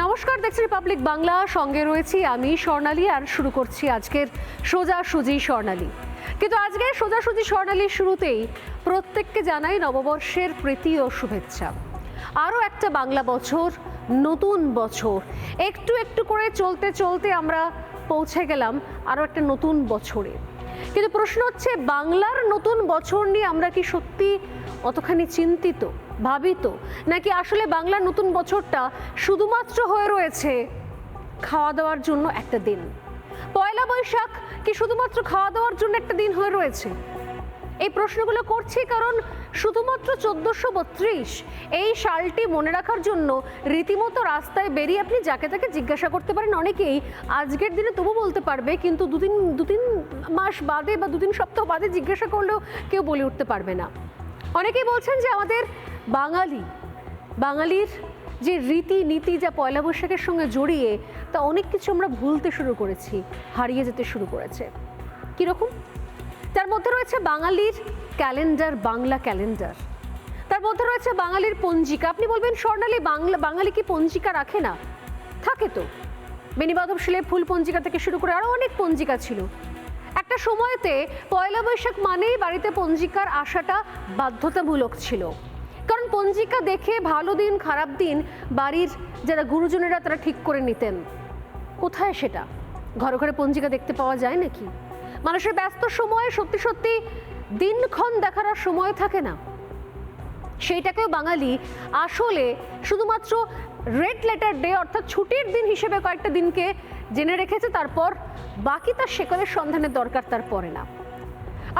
নমস্কার, দেখছি রিপাবলিক বাংলা, সঙ্গে রয়েছি আমি স্বর্ণালী আর শুরু করছি আজকের সোজাসুজি স্বর্ণালী। কিন্তু আজকে সোজাসুজি স্বর্ণালীর শুরুতেই প্রত্যেককে জানাই নববর্ষের প্রীতি ও শুভেচ্ছা। আরও একটা বাংলা বছর, নতুন বছর। একটু একটু করে চলতে চলতে আমরা পৌঁছে গেলাম আরও একটা নতুন বছরে। কিন্তু প্রশ্ন হচ্ছে, বাংলার নতুন বছর নিয়ে আমরা কি সত্যি অতখানি চিন্তিত? ভাবিত? নাকি আসলে বাংলার নতুন বছরটা শুধুমাত্র হয়ে রয়েছে খাওয়া দাওয়ার জন্য একটা দিন? পয়লা বৈশাখ কি শুধুমাত্র খাওয়া দাওয়ার জন্য একটা দিন হয়ে রয়েছে? এই প্রশ্নগুলো করছি কারণ শুধুমাত্র চোদ্দোশো বত্রিশ এই সালটি মনে রাখার জন্য রীতিমতো রাস্তায় বেরিয়ে আপনি যাকে তাকে জিজ্ঞাসা করতে পারেন। অনেকেই আজকের দিনে তবু বলতে পারবে, কিন্তু দুদিন দুদিন মাস বাদে বা দুদিন সপ্তাহ বাদে জিজ্ঞাসা করলেও কেউ বলে উঠতে পারবে না। অনেকেই বলছেন যে আমাদের বাঙালি, বাঙালির যে রীতি নীতি যা পয়লা বৈশাখের সঙ্গে জড়িয়ে, তা অনেক কিছু আমরা ভুলতে শুরু করেছি, হারিয়ে যেতে শুরু করেছে। কীরকম? তার মধ্যে রয়েছে বাঙালির ক্যালেন্ডার, বাংলা ক্যালেন্ডার। তার মধ্যে রয়েছে বাঙালির পঞ্জিকা। আপনি বলবেন, স্বর্ণালী বাংলা, বাঙালি কি পঞ্জিকা রাখে না? থাকে তো। বেনিবাদব শিলের ফুল পঞ্জিকা থেকে শুরু করে আরও অনেক পঞ্জিকা ছিল। একটা সময়তে পয়লা বৈশাখ মানেই বাড়িতে পঞ্জিকার আসাটা বাধ্যতামূলক ছিল। কারণ পঞ্জিকা দেখে ভালো দিন, খারাপ দিন বাড়ির যারা গুরুজনেরা তারা ঠিক করে নিতেন। কোথায় সেটা? ঘরে ঘরে পঞ্জিকা দেখতে পাওয়া যায় নাকি? মানুষের ব্যস্ত সময়ে সত্যি সত্যি দিনক্ষণ দেখার আর সময় থাকে না। সেইটাকেও বাঙালি আসলে শুধুমাত্র রেড লেটার ডে অর্থাৎ ছুটির দিন হিসেবে কয়েকটা দিনকে জেনে রেখেছে, তারপর বাকি তার শেকলের সন্ধানের দরকার তার পড়ে না।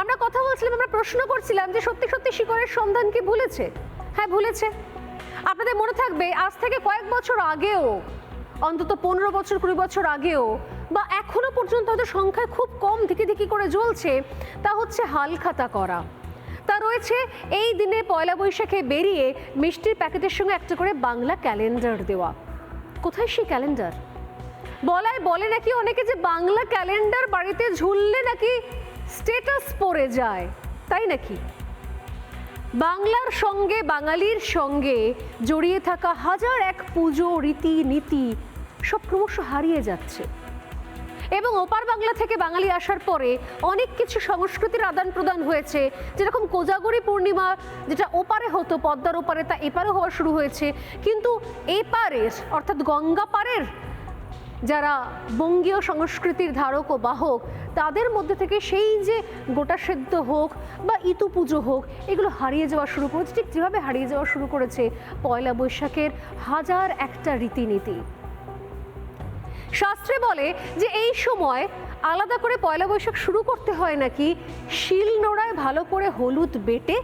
আমরা কথা বলছিলাম, আমরা প্রশ্ন করছিলাম যে সত্যি সত্যি শিকড়ের সন্ধান কি ভুলেছে? হ্যাঁ ভুলেছে। আপনাদের মনে থাকবে, আজ থেকে কয়েক বছর আগেও, অন্তত পনেরো বছর, কুড়ি বছর আগেও, বা এখনও পর্যন্ত হয়তো সংখ্যায় খুব কম দিকে ধিকি করে জ্বলছে, তা হচ্ছে হালখাতা করা। তা রয়েছে, এই দিনে পয়লা বৈশাখে বেরিয়ে মিষ্টির প্যাকেটের সঙ্গে একটা করে বাংলা ক্যালেন্ডার দেওয়া। কোথায় সেই ক্যালেন্ডার? বলায় বলে নাকি অনেকে যে বাংলা ক্যালেন্ডার বাড়িতে ঝুললে নাকি স্টেটাস পড়ে যায়, তাই নাকি? বাংলার সঙ্গে বাঙালির সঙ্গে জড়িয়ে থাকা হাজার এক পুজো রীতি নীতি সব ক্রমশ হারিয়ে যাচ্ছে। এবং ওপার বাংলা থেকে বাঙালি আসার পরে অনেক কিছু সংস্কৃতির আদান প্রদান হয়েছে। যেরকম কোজাগরি পূর্ণিমা, যেটা ওপারে হতো, পদ্মার ওপারে তা এপারে হওয়া শুরু হয়েছে। কিন্তু এপারের, অর্থাৎ গঙ্গা পারের যারা বঙ্গীয় সংস্কৃতির ধারক ও বাহক, তাদের মধ্যে থেকে সেই যে গোটা সেদ্ধ হোক বা ইতু পুজো হোক, এগুলো হারিয়ে যাওয়া শুরু করেছে। ঠিক যেভাবে হারিয়ে যাওয়া শুরু করেছে পয়লা বৈশাখের হাজার একটা রীতিনীতি। শাস্ত্রে বলে যে এই সময় আলাদা করে পয়লা বৈশাখ শুরু করতে হয় নাকি? শিল নোড়ায় ভালো করে হলুদ বেটে,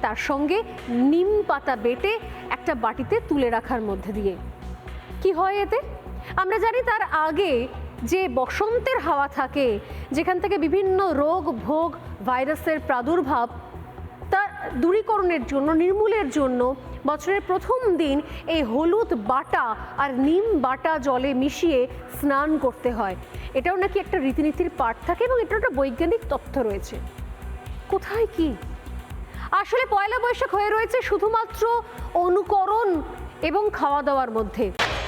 তার সঙ্গে নিম পাতা বেটে একটা বাটিতে তুলে রাখার মধ্যে দিয়ে। কি হয় এতে? আমরা জানি তার আগে যে বসন্তের হাওয়া থাকে, যেখান থেকে বিভিন্ন রোগ, ভোগ, ভাইরাসের প্রাদুর্ভাব তার দূরীকরণের জন্য, নির্মূলের জন্য বছরের প্রথম দিন এই হলুদ বাটা আর নিম বাটা জলে মিশিয়ে স্নান করতে হয়। এটাও নাকি একটা রীতিনীতির পাঠ থাকে এবং এটা একটা বৈজ্ঞানিক তথ্য রয়েছে। কোথায় কি? আসলে পয়লা বৈশাখ হয়ে রয়েছে শুধুমাত্র অনুকরণ এবং খাওয়া দাওয়ার মধ্যে।